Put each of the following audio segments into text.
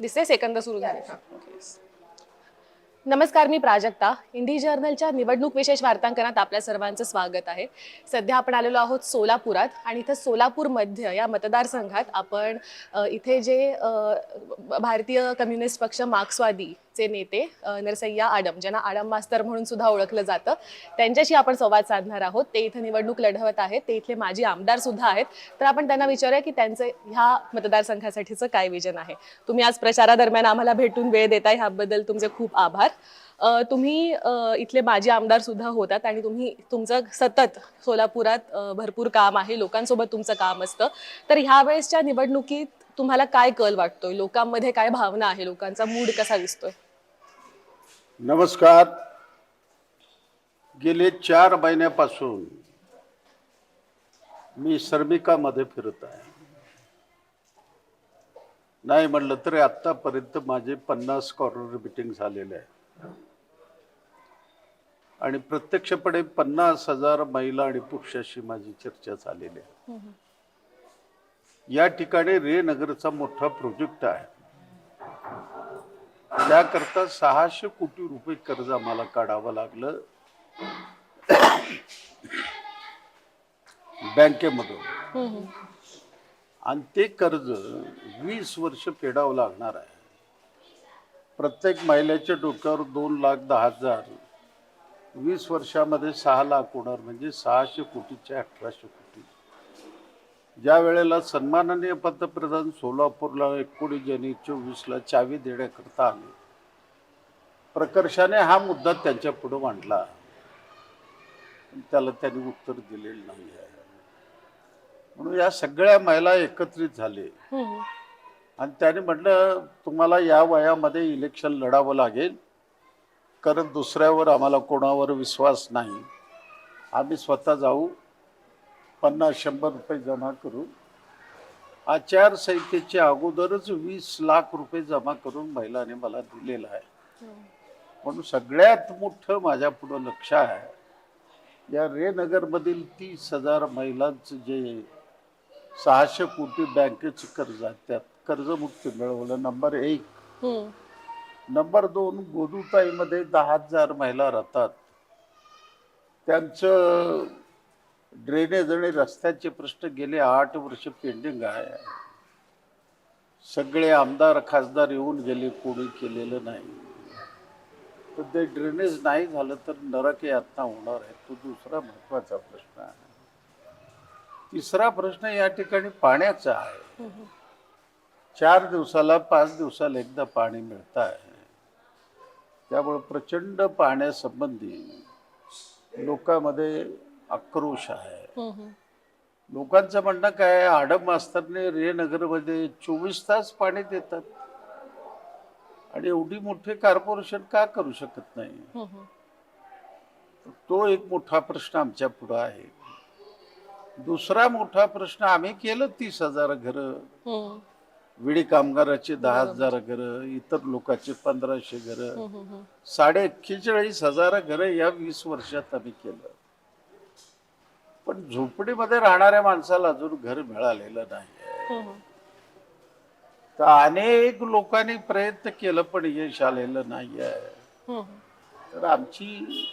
दिसते सेकंद सुरू झाले. नमस्कार मी प्राजक्ता. इंडी जर्नलच्या निवडणूक विशेष वार्तांकनात आपल्या सर्वांचं स्वागत आहे. सध्या आपण आलेलो आहोत सोलापुरात आणि इथं सोलापूर मध्य या मतदारसंघात आपण इथे जे भारतीय कम्युनिस्ट पक्ष मार्क्सवादी चे नेते नरसय्या आडम ज्यांना आडम मास्तर म्हणून सुद्धा ओळखलं जातं. त्यांच्याशी आपण संवाद साधणार आहोत. ते इथं निवडणूक लढवत आहेत. ते इथले माजी आमदार सुद्धा आहेत. तर आपण त्यांना विचारूया की त्यांचं ह्या मतदारसंघासाठीचं काय विजन आहे. तुम्ही आज प्रचारादरम्यान आम्हाला भेटून वेळ देताय. ह्याबद्दल तुमचे खूप आभार. तुम्ही इथले माजी आमदार सुद्धा होतात आणि तुम्ही तुमचं सतत सोलापुरात भरपूर काम आहे. लोकांसोबत तुमचं काम असतं. तर ह्या वेळेसच्या निवडणुकीत तुम्हाला काय कल वाटतोय? लोकांमध्ये काय भावना आहे? लोकांचा मूड कसा दिसतोय? नमस्कार. गेले चार महिन्यापासून मी श्रमिकामध्ये फिरत आहे. नाही म्हणलं तरी आत्तापर्यंत माझे पन्नास कॉर्नर मिटिंग झालेले आहे आणि प्रत्यक्षपणे पन्नास हजार महिला आणि पुरुषाशी माझी चर्चा झालेली आहे. या ठिकाणी रे नगरचा मोठा प्रोजेक्ट आहे. त्याकरता सहाशे कोटी रुपये कर्ज आम्हाला काढावं लागलं. बँकेमधून. आणि ते कर्ज वीस वर्ष फेडावं लागणार आहे. प्रत्येक महिलेच्या डोक्यावर दोन लाख दहा हजार. वीस वर्षामध्ये सहा लाख होणार म्हणजे सहाशे कोटीचे अठराशे कोटी. ज्या वेळेला सन्माननीय पंतप्रधान सोलापूरला एकोणीस जानेवारी चोवीसला चावी देण्याकरता आले प्रकर्षाने हा मुद्दा त्यांच्या पुढे मांडला. त्याला त्यांनी उत्तर दिलेलं नाही आहे. म्हणून या सगळ्या महिला एकत्रित झाले. आणि त्याने म्हटलं तुम्हाला या वयामध्ये इलेक्शन लढावं लागेल. कारण दुसऱ्यावर आम्हाला कोणावर विश्वास नाही. आम्ही स्वतः जाऊ. पन्नास शंभर रुपये जमा करू आचारसंहितेच्या अगोदरच वीस लाख रुपये जमा करून महिलांनी मला दिलेला आहे. म्हणून सगळ्यात मोठं माझ्या पुढं लक्ष आहे या रे नगरमधील तीस हजार महिलांचं जे सहाशे कोटी बँकेचं कर्ज आहे त्यात कर्जमुक्ती मिळवलं. नंबर एक. नंबर दोन गोदुताईमध्ये दहा हजार महिला राहतात. त्यांचं ड्रेनेज आणि रस्त्याचे प्रश्न गेले आठ वर्ष पेंडिंग आहे. सगळे आमदार खासदार येऊन गेले कोणी केलेलं नाही. तर ते ड्रेनेज नाही झालं तर नरक यातना होणार आहे तो दुसरा महत्त्वाचा प्रश्न आहे. तिसरा प्रश्न या ठिकाणी पाण्याचा आहे. चार दिवसाला पाच दिवसाला एकदा पाणी मिळत आहे. त्यामुळे प्रचंड पाण्यासंबंधी लोकांमध्ये आक्रोश आहे. लोकांचं म्हणणं काय आडम मास्तरने रे नगरमध्ये चोवीस तास पाणी देतात. आणि एवढी मोठी कॉर्पोरेशन का करू शकत नाही? तो एक मोठा प्रश्न आमच्या पुढं आहे. दुसरा मोठा प्रश्न आम्ही केलं तीस हजार घरं. विडी कामगाराचे दहा हजार घरं इतर लोकांचे पंधराशे घरं. साडे एक्केचाळीस हजार घरं या वीस वर्षात आम्ही केलं. पण झोपडीमध्ये राहणाऱ्या माणसाला अजून घर मिळालेलं नाही. तर अनेक लोकांनी प्रयत्न केलं पण यश आलेलं नाही आहे तर आमची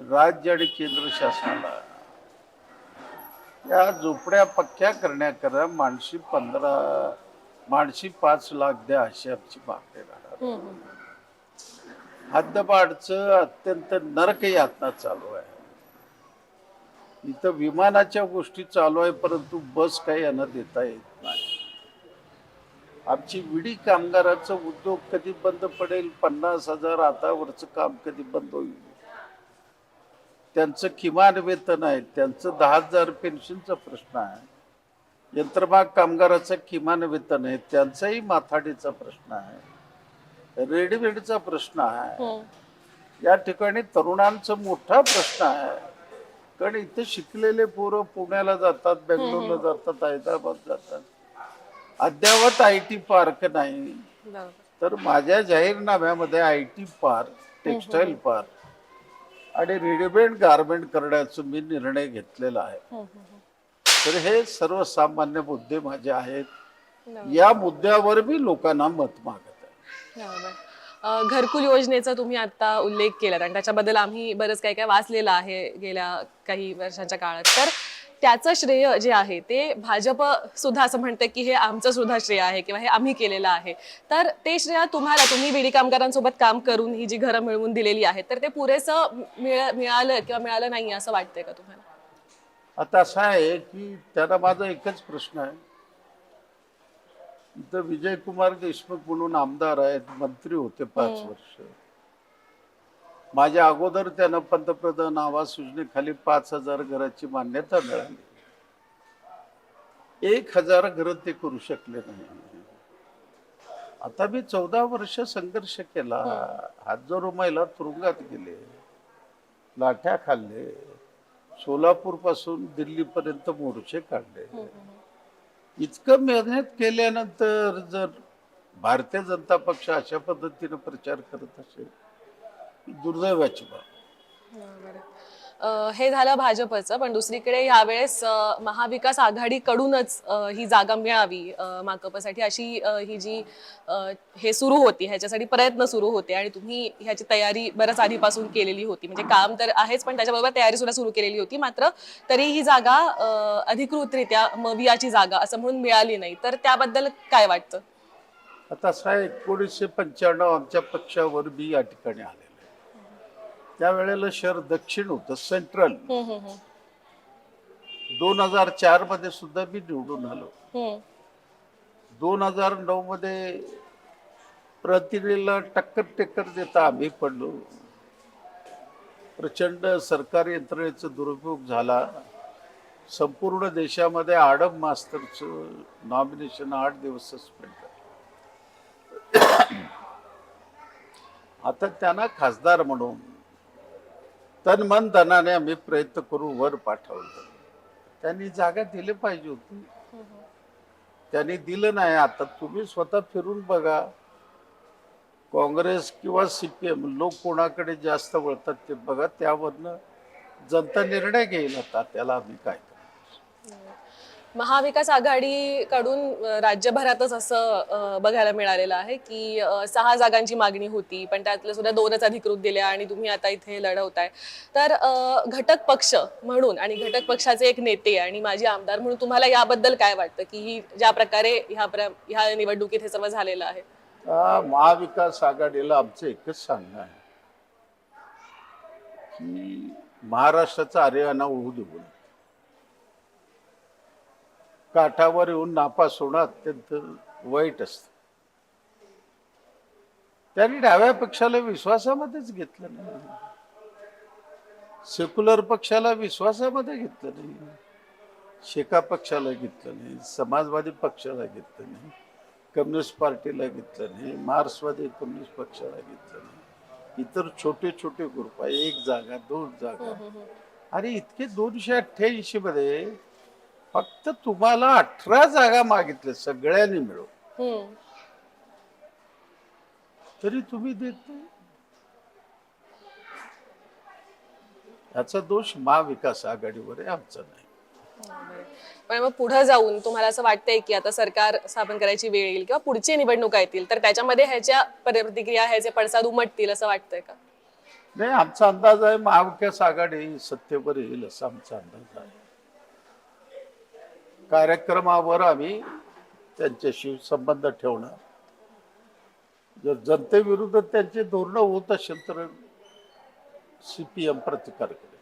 राज्य आणि केंद्र शासनाला या झोपड्या पक्क्या करण्याकरता माणशी पंधरा माणशी पाच लाख द्या अशी आमची मागणी राहणार. हद्दपाडचं अत्यंत नरक यातना चालू आहे. इथं विमानाच्या गोष्टी चालू आहे परंतु बस काही यांना देता येत नाही. आमची विडी कामगाराचं उद्योग कधी बंद पडेल? पन्नास हजार आतावरचं काम कधी बंद होईल? त्यांचं किमान वेतन आहे त्यांचं दहा हजार पेन्शनचा प्रश्न आहे. यंत्रमाग कामगाराचं किमान वेतन आहे त्यांचाही माथाडीचा प्रश्न आहे. रेडीमेडचा प्रश्न आहे. या ठिकाणी तरुणांचा मोठा प्रश्न आहे. कारण इथे शिकलेले पोरं पुण्याला जातात बेंगलोरला जातात हैदराबाद जातात. अद्यावत आय टी पार्क नाही. तर माझ्या जाहीरनाम्यामध्ये I T park textile park आणि रेडीमेड गारमेंट करण्याचा मी निर्णय घेतलेला आहे. तर हे सर्वसामान्य मुद्दे माझे आहेत. या मुद्द्यावर मी लोकांना मत मागत आहे. घरकुल योजनेचा तुम्ही आता उल्लेख केला आणि त्याच्याबद्दल आम्ही बरंच काही काय वाचलेलं आहे गेल्या काही वर्षांच्या काळात. तर त्याचं श्रेय जे आहे ते भाजप सुद्धा असं म्हणते की हे आमचं सुद्धा श्रेय आहे किंवा हे आम्ही केलेलं आहे. तर ते श्रेय तुम्हाला तुम्ही बीडी कामगारांसोबत काम करून ही जी घरं मिळवून दिलेली आहेत तर ते पुरेसं मिळ मिळालं किंवा मिळालं नाही असं वाटतंय का तुम्हाला? आता असं आहे की त्याला माझा एकच प्रश्न आहे. इथं विजयकुमार देशमुख म्हणून आमदार आहेत मंत्री होते पाच वर्ष. माझ्या अगोदर त्यानं पंतप्रधान आवास योजनेखाली पाच हजार घराची मान्यता मिळाली. एक हजार घर ते करू शकले नाही. आता मी चौदा वर्ष संघर्ष केला. हजारो महिला तुरुंगात गेले लाठ्या खाल्ले सोलापूरपासून दिल्ली पर्यंत मोर्चे काढले इतकं मेहनत केल्यानंतर जर भारतीय जनता पक्ष अशा पद्धतीने प्रचार करत असेल दुर्दैवाची बाब. हो, हे झालं भाजपचं पण दुसरीकडे यावेळेस महाविकास आघाडीकडूनच ही जागा मिळावी माकपसाठी अशी ही जी हे सुरू होती ह्याच्यासाठी प्रयत्न सुरू होते आणि तुम्ही ह्याची तयारी बरंच आधीपासून केलेली होती. म्हणजे काम तर आहेच पण त्याच्याबरोबर तयारी सुद्धा सुरू केलेली होती. मात्र तरी ही जागा अधिकृतरित्या मवियाची जागा असं म्हणून मिळाली नाही. तर त्याबद्दल काय वाटतं? आता असं आहे एकोणीसशे पंच्याण्णव आमच्या पक्षावर मी या ठिकाणी आलो. त्यावेळेला शहर दक्षिण होतं सेंट्रल. दोन हजार चारमध्ये सुद्धा मी निवडून आलो. दोन हजार नऊ मध्ये प्रतिनिधीला टक्कर टेक्कर देता आम्ही पडलो. प्रचंड सरकारी यंत्रणेचा दुरुपयोग झाला. संपूर्ण देशामध्ये आडम मास्तरचं नॉमिनेशन आठ दिवस सस्पेंड झालं. आता त्यांना खासदार म्हणून तन मन धनाने आम्ही प्रयत्न करून वर पाठवलं. त्यांनी जागा दिली पाहिजे होती. त्यांनी दिलं नाही. आता तुम्ही स्वतः फिरून बघा. काँग्रेस किंवा सीपीएम लोक कोणाकडे जास्त वळतात ते बघा. त्यावरनं जनता निर्णय घेईल आता. त्याला आम्ही काय करणार महाविकास आघाडीकडून राज्यभरातच असं बघायला मिळालेलं आहे की सहा जागांची मागणी होती पण त्यातल्या सुद्धा दोनच अधिकृत दिल्या आणि तुम्ही आता इथे लढवताय. तर घटक पक्ष म्हणून आणि घटक पक्षाचे एक नेते आणि माजी आमदार म्हणून तुम्हाला याबद्दल काय वाटतं की ही ज्या प्रकारे ह्या प्र- ह्या निवडणुकीत हे सर्व झालेलं आहे? महाविकास आघाडीला आमचं एकच सांगणं आहे की महाराष्ट्राचा हरियाणा होऊ देऊ काठावर येऊन नापास होणं अत्यंत वाईट असत. त्यांनी डाव्या पक्षाला विश्वासामध्येच घेतलं नाही. सेक्युलर पक्षाला विश्वासामध्ये घेतलं नाही. शेका पक्षाला घेतलं नाही. समाजवादी पक्षाला घेतलं नाही. कम्युनिस्ट पार्टीला घेतलं नाही. मार्क्सवादी कम्युनिस्ट पक्षाला घेतलं नाही. इतर छोटे छोटे ग्रुप आहे. एक जागा दोन जागा. आणि इतके दोनशे अठ्ठ्याऐंशी मध्ये फक्त तुम्हाला अठरा जागा मागितल्या सगळ्यांनी मिळून. तरी तुम्ही देत नाही. याचा दोष महाविकास आघाडीवर आहे आमचा नाही. पण मग पुढे जाऊन तुम्हाला असं वाटतंय की आता सरकार स्थापन करायची वेळ येईल किंवा पुढची निवडणुका येतील तर त्याच्यामध्ये ह्याच्या प्रतिक्रिया ह्याचे पडसाद उमटतील असं वाटतंय का? नाही आमचा अंदाज आहे महाविकास आघाडी सत्तेवर येईल असा आमचा अंदाज आहे. कार्यक्रमावर आम्ही त्यांच्याशी संबंध ठेवणार. जर जनतेविरुद्ध त्यांचे धोरणं होत असेल तर सीपीएम प्रतिकार करेल.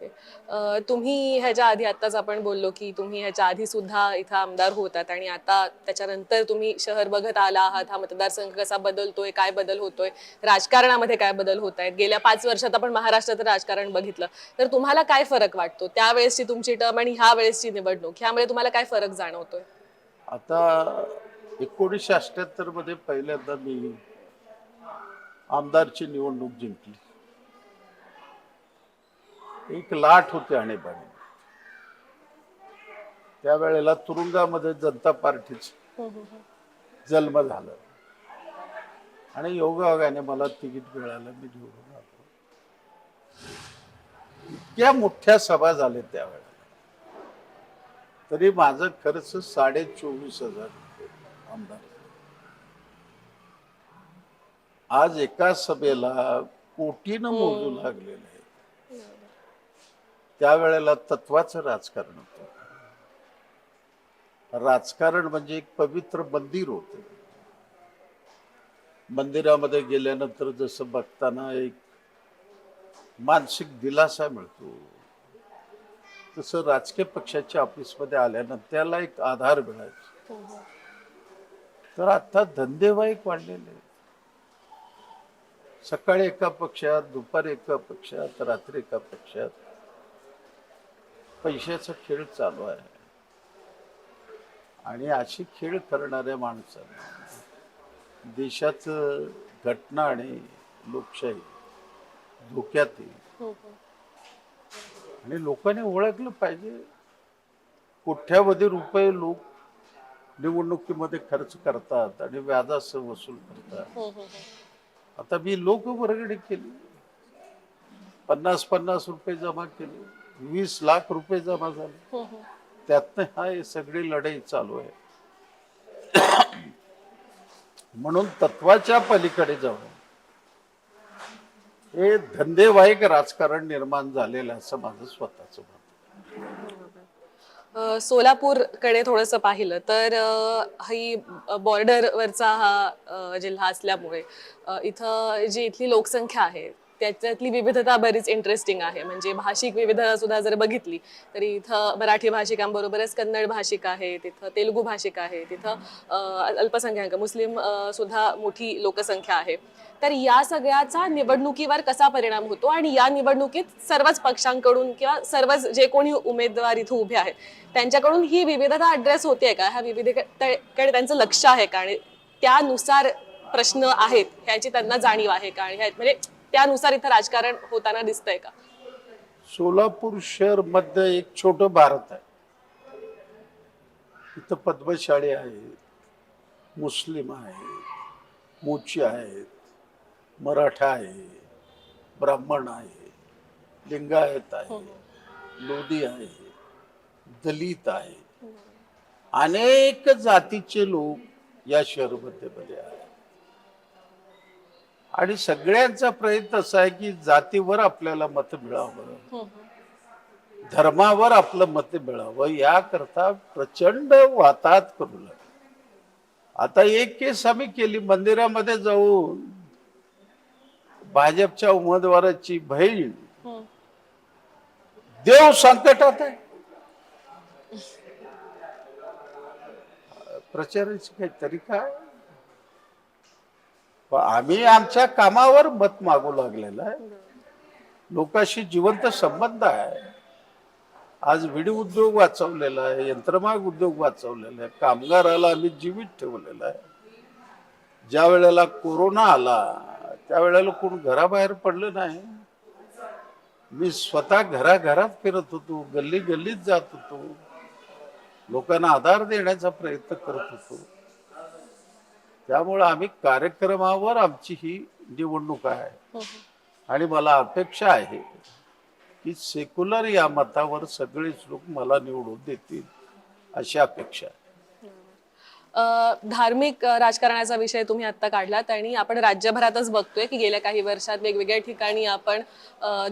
अं, तुम्ही ह्याच्या आधी आताच आपण बोललो की तुम्ही ह्याच्या आधी सुद्धा इथं आमदार होतात आणि आता त्याच्यानंतर तुम्ही शहर बघत आला आहात हा मतदारसंघ कसा बदलतोय काय बदल होतोय राजकारणामध्ये काय बदल होत आहेत? गेल्या पाच वर्षात आपण महाराष्ट्रात राजकारण बघितलं. तर तुम्हाला काय फरक वाटतो? त्यावेळेसची तुमची टर्म आणि ह्या वेळेसची निवडणूक ह्यामुळे तुम्हाला काय फरक जाणवतोय? आता एकोणीसशे अठ्याहत्तरमध्ये पहिल्यांदा मी आमदारची निवडणूक जिंकली. एक लाट होती आणीबाणी. त्यावेळेला तुरुंगामध्ये जनता पार्टीच जन्म झालं. आणि योगायोगाने मला तिकीट मिळालं मी निवडून आलो. इतक्या मोठ्या सभा झाल्या त्यावेळेला. तरी माझं खर्च साडे चोवीस हजार आमदार. आज एका सभेला कोटीनं मोजू लागलेलं आहे. त्यावेळेला तत्वाचं राजकारण होतं. राजकारण म्हणजे एक पवित्र मंदिर होतं. मंदिरामध्ये गेल्यानंतर जसं बघताना एक मानसिक दिलासा मिळतो. तसं राजकीय पक्षाच्या ऑफिसमध्ये आल्यानंतर त्याला एक आधार मिळायचा. तर आता धंदेवाईक वाढलेले. सकाळी एका पक्षात दुपारी एका पक्षात रात्री एका पक्षात. पैशाचा खेळ चालू आहे. आणि अशी खेळ करणाऱ्या माणसांना देशाचं घटना आणि लोकशाही धोक्यात येईल आणि लोकांनी ओळखलं पाहिजे कोट्यावधी रुपये लोक निवडणुकीमध्ये खर्च करतात आणि व्याजासह वसूल करतात. आता मी लोक वर्गणी केली. पन्नास पन्नास रुपये जमा केले. वीस लाख रुपये जमा झाले. त्यातनं हा हे सगळी लढाई चालू आहे. म्हणून तत्वाच्या पलीकडे जाऊन हे धंदेवाईक राजकारण निर्माण झालेलं आहे असं माझं स्वतःच मत. अ, सोलापूरकडे थोडंसं पाहिलं तर अ, ही बॉर्डरवरचा हा अ, जिल्हा असल्यामुळे अ, इथं जी इथली लोकसंख्या आहे त्याच्यातली विविधता बरीच इंटरेस्टिंग आहे. म्हणजे भाषिक विविधता सुद्धा जर बघितली तरी इथं मराठी भाषिकांबरोबरच कन्नड भाषिक आहे तिथं तेलुगू भाषिक आहे तिथं अल्पसंख्याक मुस्लिम सुद्धा मोठी लोकसंख्या आहे. तर या सगळ्याचा निवडणुकीवर कसा परिणाम होतो आणि या निवडणुकीत सर्वच पक्षांकडून किंवा सर्वच जे कोणी उमेदवार इथं उभे आहेत त्यांच्याकडून ही विविधता अड्रेस होते का? ह्या विविधतेकडे त्यांचं लक्ष आहे का? आणि त्यानुसार प्रश्न आहेत ह्याची त्यांना जाणीव आहे का? आणि ह्या- म्हणजे त्यानुसार इथं राजकारण होताना दिसतंय का? सोलापूर शहरमध्ये एक छोटं भारत आहे. इथं पद्मशाळी आहेत मुस्लिम आहेत मोची आहेत मराठा आहे ब्राह्मण आहे लिंगायत आहे लोधी आहे दलित आहे. अनेक जातीचे लोक या शहरमध्ये मध्ये आहेत. आणि सगळ्यांचा प्रयत्न असा आहे की जातीवर आपल्याला मत मिळावं. धर्मावर आपलं मत मिळावं याकरता प्रचंड वाताहत करू लागले. आता एक केस आम्ही केली मंदिरामध्ये जाऊन भाजपच्या उमेदवाराची बहीण देव संकटात आहे. प्रचाराची काही तरीका आहे पण आम्ही आमच्या कामावर मत मागू लागलेलं आहे. लोकांशी जिवंत संबंध आहे. आज विडी उद्योग वाचवलेला आहे यंत्रमाग उद्योग वाचवलेला आहे कामगाराला आम्ही जीवित ठेवलेला आहे. ज्या वेळेला कोरोना आला त्यावेळेला कोण घराबाहेर पडलं नाही. मी स्वतः घराघरात फिरत होतो गल्ली गल्लीत जात होतो. लोकांना आधार देण्याचा प्रयत्न करत होतो. त्यामुळे आम्ही कार्यक्रमावर आमची ही निवडणूक आहे. आणि मला अपेक्षा आहे की सेक्युलर या मतावर सगळेच लोक मला निवडून देतील अशी अपेक्षा आहे. धार्मिक राजकारणाचा विषय तुम्ही आत्ता काढलात आणि आपण राज्यभरातच बघतोय की गेल्या काही वर्षात वेगवेगळ्या ठिकाणी आपण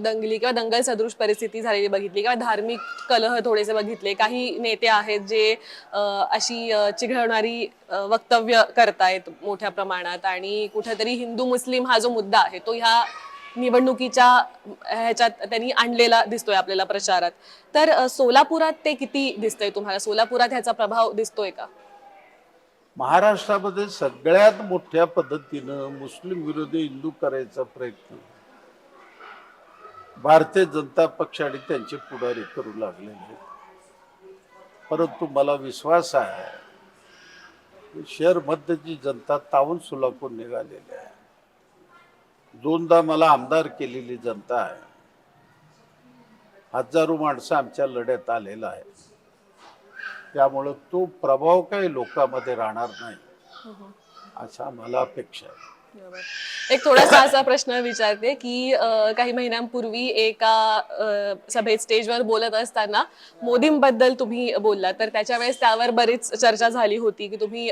दंगली किंवा दंगल सदृश परिस्थिती झालेली बघितली किंवा धार्मिक कलह थोडेसे बघितले. काही नेते आहेत जे अशी चिघळणारी वक्तव्य करतायत मोठ्या प्रमाणात आणि कुठेतरी हिंदू मुस्लिम हा जो मुद्दा आहे तो ह्या निवडणुकीच्या ह्याच्यात त्यांनी आणलेला दिसतोय आपल्याला प्रचारात. तर सोलापुरात ते किती दिसतंय तुम्हाला? सोलापुरात ह्याचा प्रभाव दिसतोय का? महाराष्ट्रामध्ये सगळ्यात मोठ्या पद्धतीनं मुस्लिम विरोधी हिंदू करायचा प्रयत्न. भारतीय जनता पक्ष आणि त्यांचे पुढारी करू लागलेले आहेत परंतु मला विश्वास आहे शहरमधची शहर मध्यची जनता तावून सुलाखून निघालेली आहे. दोनदा मला आमदार केलेली जनता आहे. हजारो माणसं आमच्या लढ्यात आलेला आहे त्यामुळं तो प्रभाव काही लोकांमध्ये राहणार नाही अशा मला अपेक्षा आहे. एक थोडासा असा प्रश्न विचारते की काही महिन्यांपूर्वी एका सभेत स्टेजवर बोलत असताना मोदींबद्दल तुम्ही बोलला तर त्याच्या वेळेस त्यावर बरीच चर्चा झाली होती की तुम्ही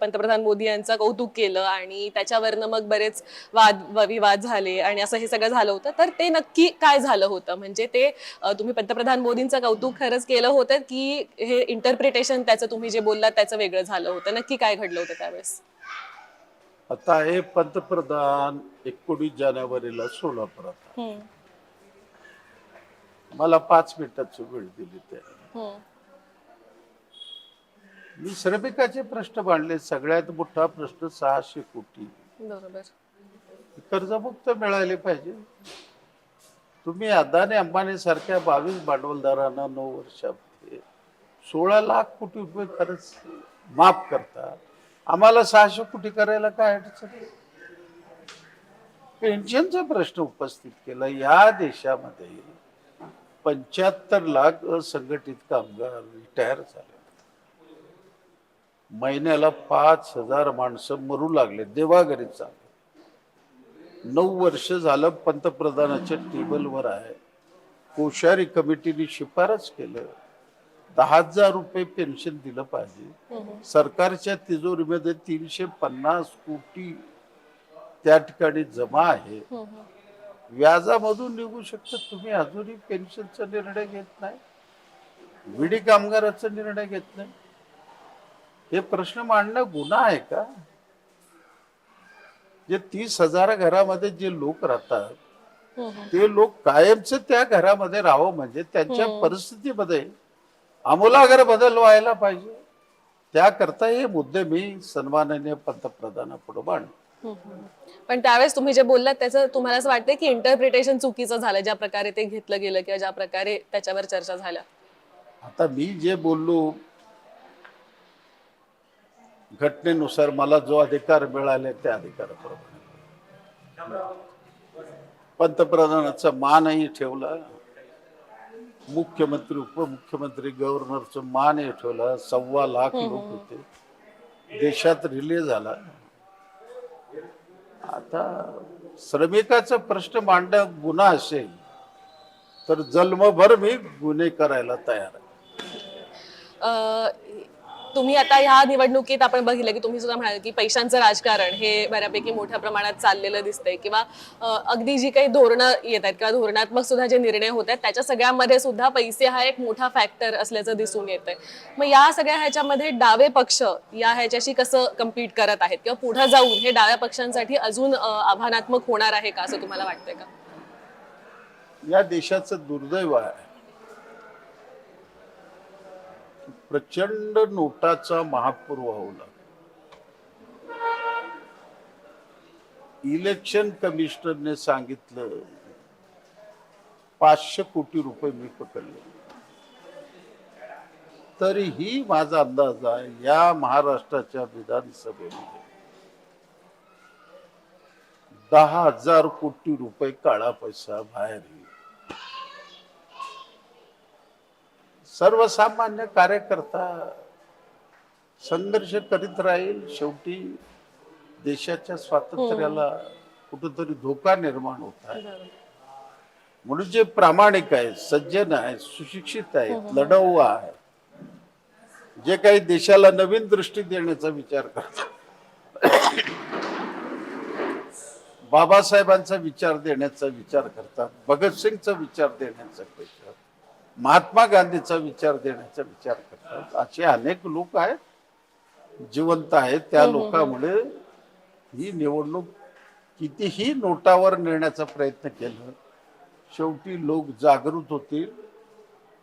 पंतप्रधान मोदी यांचं कौतुक केलं आणि त्याच्यावरनं मग बरेच वाद व- विवाद झाले आणि असं हे सगळं झालं होतं. तर ते नक्की काय झालं होतं? म्हणजे ते तुम्ही पंतप्रधान मोदींचं कौतुक खरंच केलं होतं की हे इंटरप्रिटेशन त्याचं तुम्ही जे बोललात त्याचं वेगळं झालं होतं? नक्की काय घडलं होतं त्यावेळेस? आता हे पंतप्रधान एकोणीस जानेवारीला सोलापुरात मला पाच मिनिटाची वेळ दिली ते हम्म, मी श्रमिकाचे प्रश्न मांडले सगळ्यात मोठा प्रश्न सहाशे कोटी. कर्जमुक्त मिळाले पाहिजे. तुम्ही अदानी अंबानी सारख्या बावीस भांडवलदारांना नऊ वर्षामध्ये सोळा लाख कोटी रुपये खरंच माफ करता. आम्हाला सहाशे कोटी करायला काय अडचण? पेन्शनचा प्रश्न उपस्थित केला. या देशामध्ये पंच्याहत्तर लाख असंघटित कामगार रिटायर झाले. महिन्याला पाच हजार माणसं मरू लागले. देवाघरी चालले नऊ वर्ष झालं पंतप्रधानाच्या टेबलवर आहे. कोश्यारी कमिटीने शिफारस केलं. दहा हजार रुपये पेन्शन दिलं पाहिजे. सरकारच्या तिजोरीमध्ये तीनशे पन्नास कोटी त्या ठिकाणी जमा आहे. व्याजामधून निघू शकतं. तुम्ही अजूनही पेन्शनचा निर्णय घेत नाही. विडी कामगाराचा निर्णय घेत नाही. हे प्रश्न मांडणं गुन्हा आहे का? जे तीस हजार घरामध्ये जे लोक राहतात ते लोक कायमचे त्या घरामध्ये राहावं म्हणजे त्यांच्या परिस्थितीमध्ये आमूलाग्र बदल व्हायला पाहिजे. त्याकरता हे मुद्दे मी सन्माननीय पंतप्रधानापुढे मांड पण त्यावेळेस तुम्ही जे बोललात त्याचं तुम्हाला असं वाटतंय की इंटरप्रिटेशन चुकीचं झालं ज्या प्रकारे ते घेतलं गेलं किंवा ज्या प्रकारे त्याच्यावर चर्चा झाल्या? आता मी जे बोललो घटनेनुसार मला जो अधिकार मिळाले त्या अधिकाराप्रमाणे. पंतप्रधानाचा मानही ठेवला. मुख्यमंत्री उपमुख्यमंत्री गव्हर्नरचा मानही ठेवला. सव्वा लाख लोक होते. देशात रिले झाला. आता श्रमिकाचा प्रश्न मांडणं गुन्हा असेल तर जन्मभर मी गुन्हे करायला तयार आहे. तुम्ही आता ह्या निवडणुकीत आपण बघितलं की तुम्ही सुद्धा म्हणाल की पैशांचं राजकारण हे बऱ्यापैकी मोठ्या प्रमाणात चाललेलं दिसतंय किंवा अगदी जी काही धोरणं येत आहेत किंवा धोरणात्मक सुद्धा जे निर्णय होत आहेत त्याच्या सगळ्यामध्ये सुद्धा पैसे हा एक मोठा फॅक्टर असल्याचं दिसून येत आहे मग या सगळ्या ह्याच्यामध्ये डावे पक्ष या ह्याच्याशी कसं कम्पीट करत आहेत किंवा पुढे जाऊन हे डाव्या पक्षांसाठी अजून आव्हानात्मक होणार आहे का असं तुम्हाला वाटतंय का? या देशाचं दुर्दैव आहे. प्रचंड नोटाचा महापूर वाहला इलेक्शन कमिशनरने सांगितलं पाचशे कोटी रुपये मी पकडले. तरीही माझा अंदाज आहे या महाराष्ट्राच्या विधानसभेमध्ये दहा हजार कोटी रुपये काळा पैसा बाहेर येईल. सर्वसामान्य कार्यकर्ता संघर्ष करीत राहील. शेवटी देशाच्या स्वातंत्र्याला कुठंतरी धोका निर्माण होत आहे. म्हणून जे प्रामाणिक आहेत सज्जन आहेत सुशिक्षित आहेत लढवू आहेत जे काही देशाला नवीन दृष्टी देण्याचा विचार करतात. बाबासाहेबांचा विचार देण्याचा विचार करतात. भगतसिंगचा विचार देण्याचा विचार महात्मा गांधीचा विचार देण्याचा विचार करतात. असे अनेक लोक आहेत जिवंत आहेत. त्या लोकांमुळे ही निवडणूक कितीही नोटावर नेण्याचा प्रयत्न केला शेवटी लोक जागृत होतील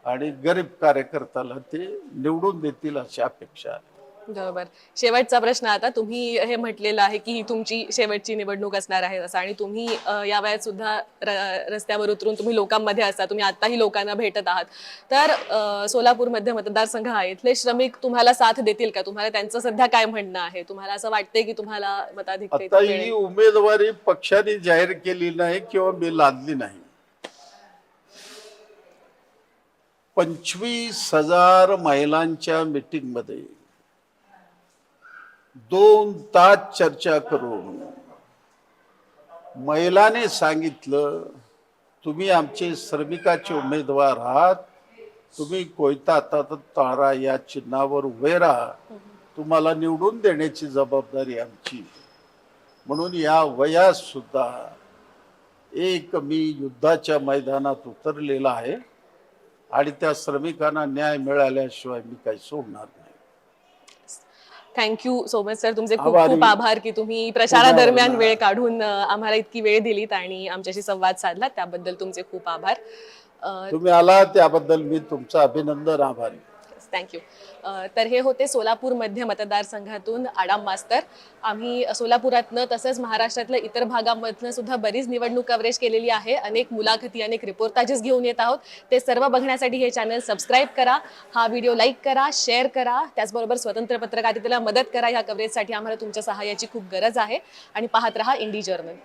आणि गरीब कार्यकर्त्याला ते निवडून देतील अशी अपेक्षा आहे. बरोबर. शेवटचा प्रश्न आता तुम्ही हे म्हटलेलं आहे की ही तुमची शेवटची निवडणूक असणार आहे असं आणि तुम्ही अं, या वयात सुद्धा र- रस्त्यावर उतरून तुम्ही लोकांमध्ये असता तुम्ही आताही लोकांना भेटत आहात. तर अं, सोलापूरमध्ये मतदारसंघ आहे इथले श्रमिक तुम्हाला साथ देतील का? तुम्हाला त्यांचं सध्या काय म्हणणं आहे? तुम्हाला असं वाटतंय की तुम्हाला मताधिक्य आता इथे ही मिळेल? उमेदवारी पक्षाने जाहीर केली नाही किंवा मी लादली नाही. पंचवीस हजार महिलांच्या मीटिंगमध्ये दोन तास चर्चा करून महिलाने सांगितलं तुम्ही आमचे श्रमिकाचे उमेदवार आहात तुम्ही कोयता आता तारा या चिन्हावर उभे राहा. तुम्हाला निवडून देण्याची जबाबदारी आमची म्हणून या वयात सुद्धा एक मी युद्धाच्या मैदानात उतरलेला आहे आणि त्या श्रमिकांना न्याय मिळाल्याशिवाय मी काही सोडणार नाही. थँक्यू सो मच सर तुमचे खूप. खूप आभार की तुम्ही प्रचारादरम्यान. वेळ काढून आम्हाला इतकी वेळ दिलीत आणि आमच्याशी संवाद साधला त्याबद्दल तुमचे खूप आभार तुम्ही आला त्याबद्दल मी तुमचं अभिनंदन आभारी थँक्यू तर हे होते सोलापूर मध्य मतदारसंघातून आडाम मास्तर. आम्ही सोलापुरातनं तसंच महाराष्ट्रातल्या इतर भागामधनं सुद्धा बरीच निवडणूक कव्हरेज केलेली आहे. अनेक मुलाखती अनेक रिपोर्टाजेस घेऊन येत आहोत. ते सर्व बघण्यासाठी हे चॅनल सबस्क्राईब करा. हा व्हिडिओ लाईक करा शेअर करा. त्याचबरोबर स्वतंत्र पत्रकारितेला मदत करा. ह्या कव्हरेजसाठी आम्हाला तुमच्या सहाय्याची खूप गरज आहे. आणि पाहत रहा इंडी जर्मन